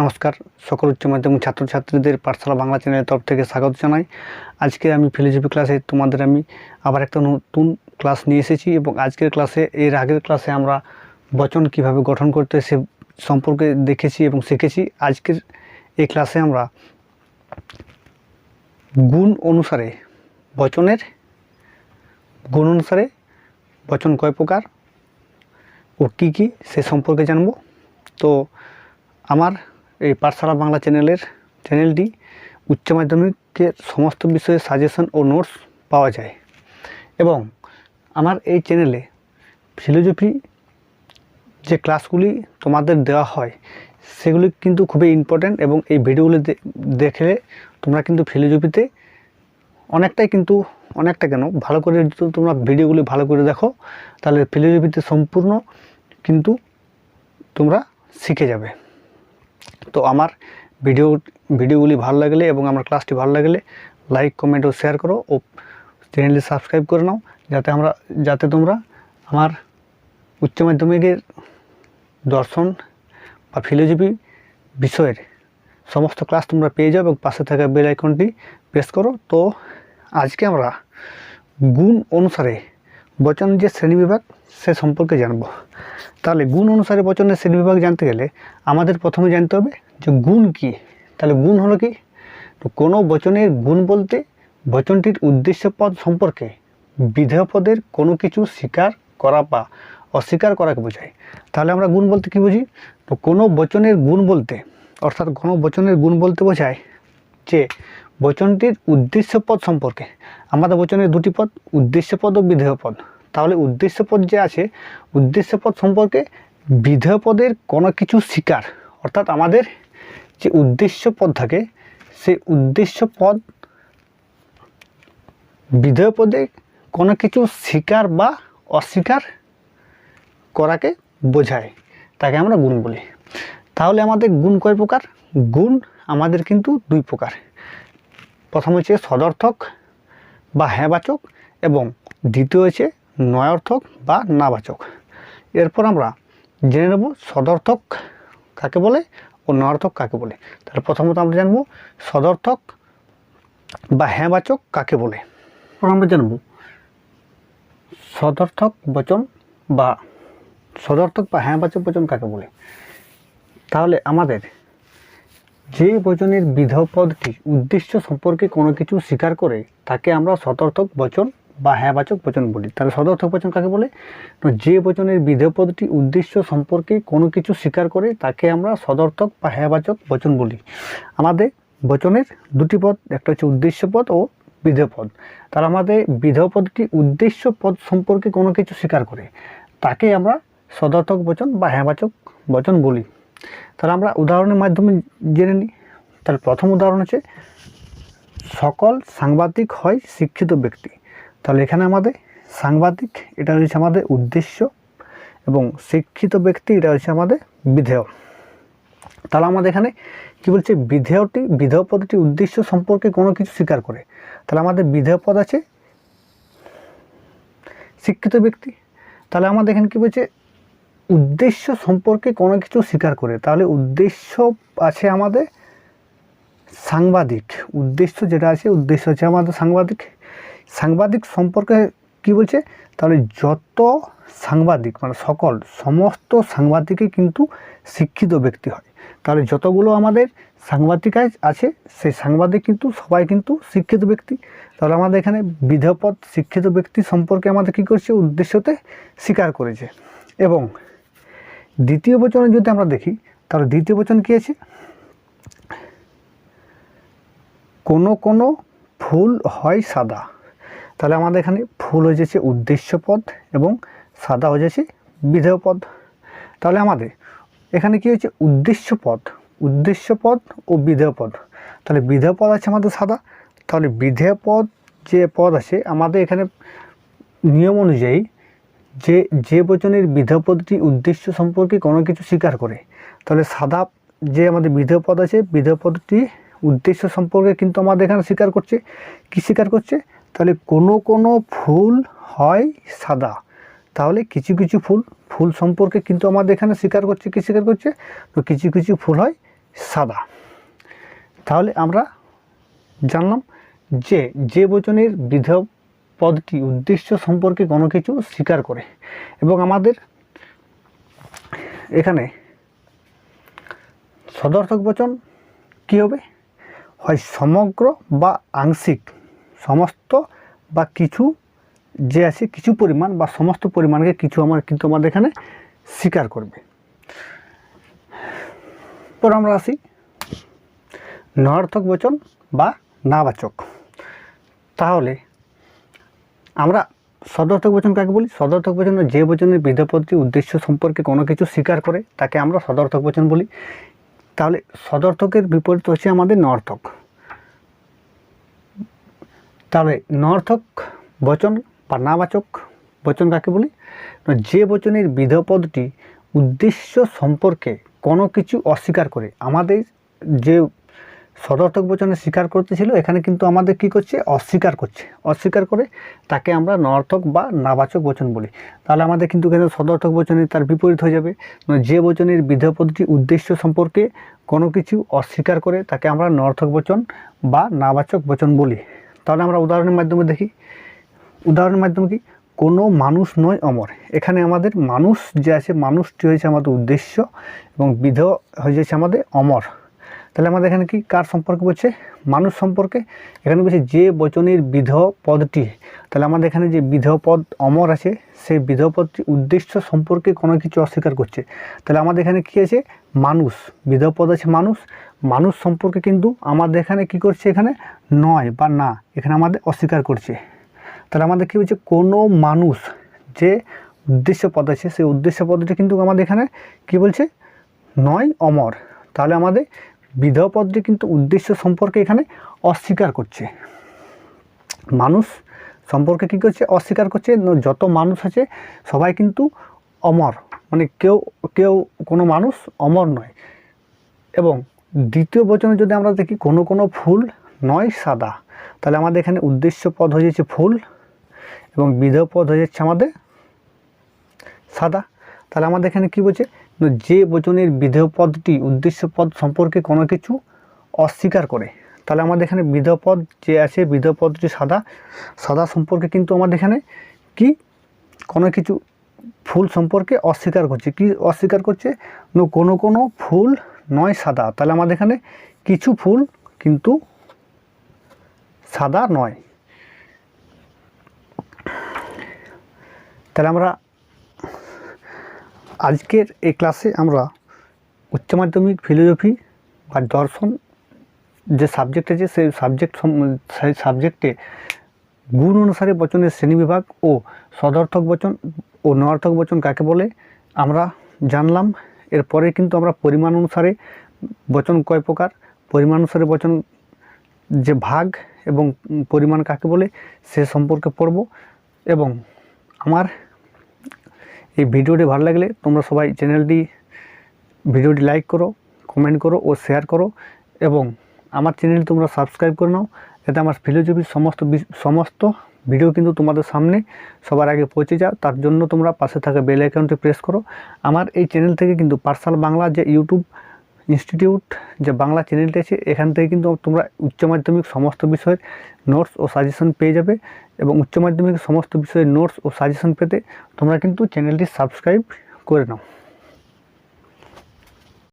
নমস্কার, সকল উচ্চ মাধ্যমিক ছাত্রছাত্রীদের পাঠশালা বাংলা চ্যানেলের তরফ থেকে স্বাগত জানাই। আজকে আমি ফিলোসফি ক্লাসে তোমাদের আমি আবার একটা নতুন ক্লাস নিয়ে এসেছি এবং আজকের ক্লাসে, এর আগের ক্লাসে আমরা বচন কীভাবে গঠন করতে সে সম্পর্কে দেখেছি এবং শিখেছি। আজকের এই ক্লাসে আমরা গুণ অনুসারে বচনের, গুণ অনুসারে বচন কয় প্রকার ও কী কী সে সম্পর্কে জানব। তো আমার এই পাঠশালা বাংলা চ্যানেলের চ্যানেলটি উচ্চ মাধ্যমিকের সমস্ত বিষয়ে সাজেশন ও নোটস পাওয়া যায়। এবং আমার এই চ্যানেলে ফিলোজফি যে ক্লাসগুলি তোমাদের দেওয়া হয়, সেগুলি কিন্তু খুবই ইম্পর্ট্যান্ট এবং এই ভিডিওগুলি দেখলে তোমরা কিন্তু ফিলোজফিতে অনেকটাই কিন্তু, অনেকটা কেন, ভালো করে যদি তোমরা ভিডিওগুলি ভালো করে দেখো, তাহলে ফিলোজফিতে সম্পূর্ণ কিন্তু তোমরা শিখে যাবে। তো আমার ভিডিও, ভিডিওগুলি ভালো লাগলে এবং আমার ক্লাসটি ভালো লাগলে লাইক কমেন্ট ও শেয়ার করো ও চ্যানেলটি সাবস্ক্রাইব করে নাও যাতে আমরা, যাতে তোমরা আমার উচ্চ মাধ্যমিকের দর্শন বা ফিলোজফি বিষয়ের সমস্ত ক্লাস তোমরা পেয়ে যাও এবং পাশে থাকা বেল আইকনটি প্রেস করো। তো আজকে আমরা গুণ অনুসারে বচন যে শ্রেণীবিভাগ সে সম্পর্কে জানব। তাহলে গুণ অনুসারে বচনের শ্রেণীবিভাগ জানতে গেলে আমাদের প্রথমে জানতে হবে যে গুণ কি। তাহলে গুণ হলো কি? কোনো বচনের গুণ বলতে বচনটির উদ্দেশ্য পদ সম্পর্কে বিধেয় পদের কোনো কিছু স্বীকার করা বা অস্বীকার করাকে বোঝায়। তাহলে আমরা গুণ বলতে কি বুঝি? তো কোনো বচনের গুণ বলতে, অর্থাৎ কোনো বচনের গুণ বলতে বোঝায় যে বচনটির উদ্দেশ্য পদ সম্পর্কে। আমাদের বচনের দুটি পদ, উদ্দেশ্য পদ ও বিধেয় পদ। তাহলে উদ্দেশ্য পদ যে আছে, উদ্দেশ্য পদ সম্পর্কে বিধেয় পদের কোনো কিছু শিকার, অর্থাৎ আমাদের যে উদ্দেশ্য পদ থাকে সে উদ্দেশ্য পদ বিধেয় পদে কোনো কিছু স্বীকার বা অস্বীকার করাকে বোঝায়, তাকে আমরা গুণ বলি। তাহলে আমাদের গুণ কয় প্রকার? গুণ আমাদের কিন্তু দুই প্রকার। প্রথম হচ্ছে সদর্থক বা হ্যাঁবাচক এবং দ্বিতীয় হচ্ছে নয়ার্থক বা নাবাচক। এরপর আমরা জেনে নেব সদর্থক কাকে বলে ও নয়ার্থক কাকে বলে। তাহলে প্রথমত আমরা জানব সদর্থক বা হ্যাঁবাচক কাকে বলে। আমরা জানব সদর্থক বচন বা সদর্থক বা হ্যাঁবাচক বচন কাকে বলে। তাহলে আমাদের যে বচনের বিধেয় পদটি উদ্দেশ্য সম্পর্কে কোনো কিছু স্বীকার করে তাকে আমরা সদর্থক বচন বা হ্যাঁবাচক বচন বলি, তাহলে সদর্থক বচন কাকে বলে? যে বচনের বিধেয় পদটি উদ্দেশ্য সম্পর্কে কোনো কিছু স্বীকার করে তাকে আমরা সদর্থক বা হ্যাঁবাচক বচন বলি। আমাদের বচনের দুটি পদ, একটা হচ্ছে উদ্দেশ্য পদ ও বিধেয় পদ তাহলে আমাদের বিধেয় পদটি উদ্দেশ্য পদ সম্পর্কে কোনো কিছু স্বীকার করে, তাকে আমরা সদর্থক বচন বা হ্যাঁবাচক বচন বলি। তাহলে আমরা উদাহরণের মাধ্যমে জেনে নিই। তাহলে প্রথম উদাহরণ হচ্ছে, সকল সাংবাদিক হয় শিক্ষিত ব্যক্তি। তাহলে এখানে আমাদের সাংবাদিক, এটা হচ্ছে আমাদের উদ্দেশ্য এবং শিক্ষিত ব্যক্তি, এটা হচ্ছে আমাদের বিধেয়। তাহলে আমাদের এখানে কি বলছে, বিধেয়টি, বিধেয় পদটি উদ্দেশ্য সম্পর্কে কোনো কিছু স্বীকার করে। তাহলে আমাদের বিধেয় পদ আছে শিক্ষিত ব্যক্তি। তাহলে আমাদের এখানে কি বলছে, উদ্দেশ্য সম্পর্কে কোনো কিছু স্বীকার করে। তাহলে উদ্দেশ্য আছে আমাদের সাংবাদিক। উদ্দেশ্য যেটা আছে, উদ্দেশ্য আছে আমাদের সাংবাদিক। সাংবাদিক সম্পর্কে কি বলছে? তাহলে যত সাংবাদিক মানে সকল, সমস্ত সাংবাদিকই কিন্তু শিক্ষিত ব্যক্তি হয়। তাহলে যতগুলো আমাদের সাংবাদিক আছে, সেই সাংবাদিক কিন্তু সবাই কিন্তু শিক্ষিত ব্যক্তি। তাহলে আমাদের এখানে বিধপদ শিক্ষিত ব্যক্তি সম্পর্কে আমাদের কী করছে? উদ্দেশ্যতে স্বীকার করেছে। এবং দ্বিতীয় বচনে যদি আমরা দেখি, তাহলে দ্বিতীয় বচন কী আছে? কোনো কোনো ফুল হয় সাদা তাহলে আমাদের এখানে ফুল হয়ে যাচ্ছে উদ্দেশ্য পদ এবং সাদা হয়ে যাচ্ছে বিধেয় পদ তাহলে আমাদের এখানে কি হয়েছে? উদ্দেশ্য পদ উদ্দেশ্য পদ ও বিধেয় পদ তাহলে বিধেয় পদ আছে আমাদের সাদা। তাহলে বিধেয় পদ যে পদ আছে, আমাদের এখানে নিয়ম অনুযায়ী যে যে বচনের বিধেয় পদটি উদ্দেশ্য সম্পর্কে কোনো কিছু স্বীকার করে, তাহলে সাদা যে আমাদের বিধেয় পদ আছে বিধেয় পদটি উদ্দেশ্য সম্পর্কে কিন্তু আমাদের এখানে স্বীকার করছে। কি স্বীকার করছে? তাহলে কোনো কোনো ফুল হয় সাদা। তাহলে কিছু কিছু ফুল ফুল সম্পর্কে কিন্তু আমাদের এখানে স্বীকার করছে, কি স্বীকার করছে? তো কিছু কিছু ফুল হয় সাদা। তাহলে আমরা জানলাম যে যে বচনের বিধেয় পদটি উদ্দেশ্য সম্পর্কে কোনো কিছু স্বীকার করে। এবং আমাদের এখানে সদর্থক বচন কী হবে? হয় সমগ্র বা আংশিক। সমস্ত বা কিছু যে আছে কিছু পরিমাণ বা সমস্ত পরিমাণকে কিছু আমার কিন্তু আমাদের এখানে স্বীকার করবে। পর আমরা আসি। নয়ার্থক বচন বা নাবাচক। তাহলে আমরা সদর্থক বচন কাকে বলি? সদর্থক বচন যে বচনের বিধপদটি উদ্দেশ্য সম্পর্কে কোনো কিছু স্বীকার করে তাকে আমরা সদর্থক বচন বলি। তাহলে সদর্থকের বিপরীত হচ্ছে আমাদের নর্থক তাহলে নর্থক বচন বা নাবাচক বচন কাকে বলি? যে বচনের বিধপদটি উদ্দেশ্য সম্পর্কে কোনো কিছু অস্বীকার করে। আমাদের যে সদর্থক বচনে স্বীকার করতেছিল, এখানে কিন্তু আমাদের কি করছে? অস্বীকার করছে। অস্বীকার করে তাকে আমরা নর্থক বা নাবাচক বচন বলি। তাহলে আমাদের কিন্তু এখানে সদর্থক বচনে তার বিপরীত হয়ে যাবে। যে বচনের বিধপদটি উদ্দেশ্য সম্পর্কে কোনো কিছু অস্বীকার করে তাকে আমরা নর্থক বচন বা নাবাচক বচন বলি। তাহলে আমরা উদাহরণের মাধ্যমে দেখি। উদাহরণের মাধ্যমে কি? কোনো মানুষ নয় অমর। এখানে আমাদের মানুষ যে আছে, মানুষটি হয়েছে আমাদের উদ্দেশ্য এবং বিধ হয়ে যাচ্ছে আমাদের অমর। তাহলে আমাদের এখানে কি, কার সম্পর্কে বলছে? মানুষ সম্পর্কে। এখানে বলছে যে বচনের বিধ পদটি। তাহলে আমাদের এখানে যে বিধ পদ অমর আছে, সেই বিধ পদটি উদ্দেশ্য সম্পর্কে কোনো কিছু অস্বীকার করছে। তাহলে আমাদের এখানে কি আছে? মানুষ। বিধ পদ আছে মানুষ। মানুষ সম্পর্কে কিন্তু আমাদের এখানে কি করছে এখানে? নয় বা না, এখানে আমাদের অস্বীকার করছে। তাহলে আমাদের কী হচ্ছে? কোনো মানুষ যে উদ্দেশ্য পদ আছে, সেই উদ্দেশ্য পদটি কিন্তু আমাদের এখানে কি বলছে? নয় অমর। তাহলে আমাদের বিধেয় পদটি কিন্তু উদ্দেশ্য সম্পর্কে এখানে অস্বীকার করছে। মানুষ সম্পর্কে কী করছে? অস্বীকার করছে। যত মানুষ আছে, সবাই কিন্তু অমর। মানে কেউ কেউ কোনো মানুষ অমর নয়। এবং দ্বিতীয় বচনে যদি আমরা দেখি কোনো কোনো ফুল নয় সাদা, তাহলে আমাদের এখানে উদ্দেশ্য পদ হয়ে যাচ্ছে ফুল এবং বিধেয় পদ হয়ে যাচ্ছে আমাদের সাদা। তাহলে আমাদের এখানে কী বলছে? যে বচনের বিধেয় পদটি উদ্দেশ্য পদ সম্পর্কে কোনো কিছু অস্বীকার করে, তাহলে আমাদের এখানে বিধেয় পদ যে আছে, বিধেয় পদটি সাদা। সাদা সম্পর্কে কিন্তু আমাদের এখানে কি? কোনো কিছু ফুল সম্পর্কে অস্বীকার করছে। কি অস্বীকার করছে? কোনো কোনো ফুল নয় সাদা। তাহলে আমাদের এখানে কিছু ফুল কিন্তু সাদা নয়। তাহলে আমরা আজকের এই ক্লাসে আমরা উচ্চ মাধ্যমিক ফিলোসফি বা দর্শন যে সাবজেক্ট আছে, সেই সাবজেক্ট সেই সাবজেক্টে গুণ অনুসারে বচনের শ্রেণীবিভাগ ও সদর্থক বচন ও নয়ার্থক বচন কাকে বলে, আমরা জানলাম। এরপরে কিন্তু আমরা পরিমাণ অনুসারে বচন কয় প্রকার? পরিমাণ অনুসারে বচন যে ভাগ এবং পরিমাণ কাকে বলে সে সম্পর্কে পড়ব। এবং আমার এই ভিডিওটি ভালো লাগলে তোমরা সবাই চ্যানেলটি, ভিডিওটি লাইক করো, কমেন্ট করো ও শেয়ার করো। এবং আমার চ্যানেলটি তোমরা সাবস্ক্রাইব করে নাও। যাতে আমার ফিলোসফির সমস্ত সমস্ত ভিডিও কিন্তু তোমাদের সামনে সবার আগে পৌঁছে যাও। তার জন্য তোমরা পাশে থাকা বেল আইকনটি প্রেস করো। আমার এই চ্যানেল থেকে কিন্তু পার্সাল বাংলা যে ইউটিউব ইনস্টিটিউট, যে বাংলা চ্যানেলটি আছে, এখান থেকে কিন্তু তোমরা উচ্চ মাধ্যমিক সমস্ত বিষয়ের নোটস ও সাজেশন পেয়ে যাবে এবং উচ্চ মাধ্যমিক সমস্ত বিষয়ের নোটস ও সাজেশন পেতে তোমরা কিন্তু চ্যানেলটি সাবস্ক্রাইব করে নাও।